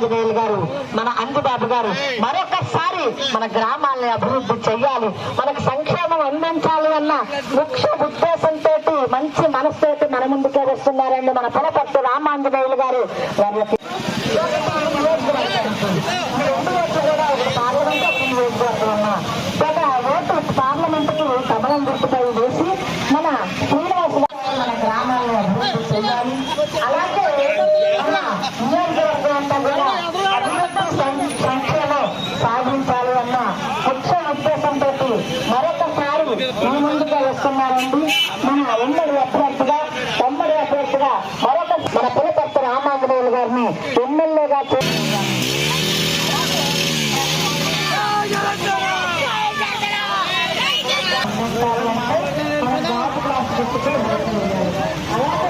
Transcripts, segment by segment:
ఆంజనేయులు గారు మన అంజబాబు గారు మరొకసారి మన గ్రామాల్ని అభివృద్ధి చేయాలి మనకు సంక్షేమం అందించాలి అన్న ముఖ్య ఉద్దేశంతో మంచి మనసుతోటి మన ముందుకే వస్తున్నారండి మన పులపర్తి రామాంజనేయులు గారు. వారికి పార్లమెంట్కి కమలం గుర్తుపై వేసి మన శ్రీనివాస మన గ్రామాలను అభివృద్ధి చేయాలి అలాగే మన నియోజకవర్గం అంతా కూడా అభివృద్ధి సం- సంక్షేమం సాధించాలి అన్న ముఖ్య ఉద్దేశంతో మరొకసారి మీ ముందుగా వస్తున్నారండి మన ఉమ్మడి అభ్యర్థిగా ఉమ్మడి అభ్యర్థిగా మరొక మన పులపర్తి రామాంజనేయులు గారిని ఎమ్మెల్యేగా అలాగే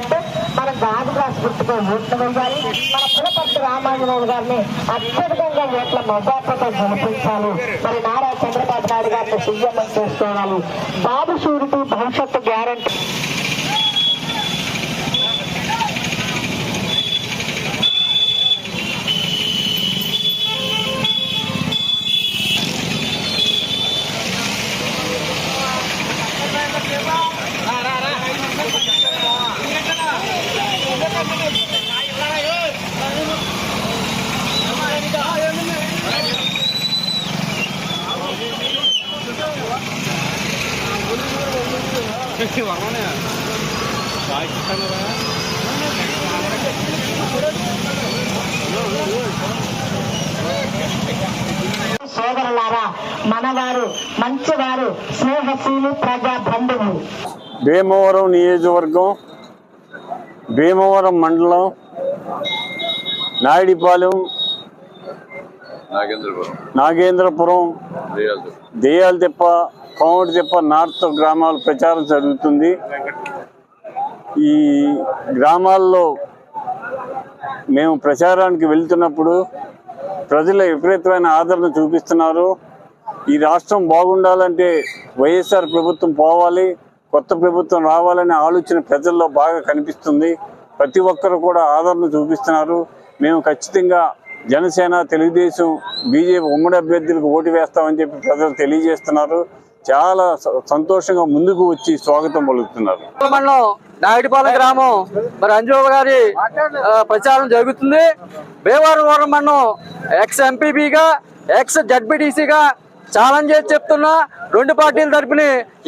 అంటే మన గాజు గ్లాస్ గుర్తుపై ఓట్లు వేయాలి మన పులపర్తి రామాంజనేయులు గారిని అత్యధికంగా ఓట్ల మజాపతో గెలిపించాలి. మరి నారా చంద్రబాబు నాయుడు గారిని సీఎం చేసుకోవాలి. బాబు షూరిటీ భవిష్యత్తు గ్యారంటీ. సోదరులారా మనవారు మంచివారు స్నేహశీలు ప్రజా బంధువు భీమవరం నియోజకవర్గం భీమవరం మండలం నాయుడిపాలెం నాగేంద్రపురం. నాగేంద్రపురం రియాల్దు దేయాలతిప్ప కోమటితిప్ప నార్త్ గ్రామాల ప్రచారం జరుగుతుంది. ఈ గ్రామాల్లో మేము ప్రచారానికి వెళ్తున్నప్పుడు ప్రజల విపరీతమైన ఆదరణ చూపిస్తున్నారు. ఈ రాష్ట్రం బాగుండాలంటే వైఎస్ఆర్ ప్రభుత్వం పోవాలి. కొత్త ప్రభుత్వం రావాలనే ఆలోచన ప్రజల్లో బాగా కనిపిస్తుంది. ప్రతి ఒక్కరు కూడా ఆదరణ చూపిస్తున్నారు. మేము ఖచ్చితంగా జనసేన తెలుగుదేశం బీజేపీ ఉమ్మడి అభ్యర్థులకు ఓటు వేస్తామని చెప్పి ప్రజలు తెలియజేస్తున్నారు. చాలా సంతోషంగా ముందుకు వచ్చి స్వాగతం పలుకుతున్నారు. మండలం నాయుడిపాలెం గ్రామం మరి అంజుబాబు గారి ప్రచారం జరుగుతుంది. భీమవరం మండలం ఎక్స్ ఎంపీపీగా ఎక్స్ జడ్బిడిసిగా ఛాలెంజ్ చేసి చెప్తున్నా. రెండు పార్టీల తరపున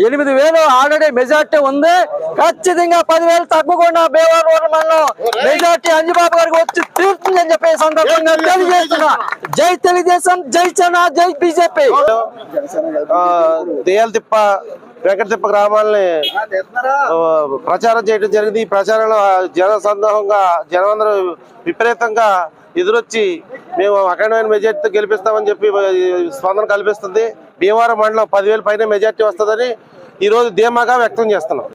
ఎనిమిది వేలు ఆల్రెడీ మెజార్టీ ఉంది. ఖచ్చితంగా పదివేలు తగ్గకుండా భీమవరం మండలం మెజార్టీ అంజబాబు గారికి వచ్చి తీరుతుందని చెప్పి ఈ సందర్భంగా తెలియజేస్తున్నా. జై తెలుగుదేశం జై జన జై బీజేపీ. దేయాలతిప్ప వెంకటతిప్ప గ్రామాలని ప్రచారం చేయడం జరిగింది. ఈ ప్రచారంలో జన సందోహంగా జనమందరూ విపరీతంగా ఎదురొచ్చి మేము అఖండమైన మెజార్టీతో గెలిపిస్తామని చెప్పి స్పందన కల్పిస్తుంది. భీమవరం మండలం పదివేల పైన మెజార్టీ వస్తుందని ఈ రోజు ధీమాగా వ్యక్తం చేస్తున్నాం.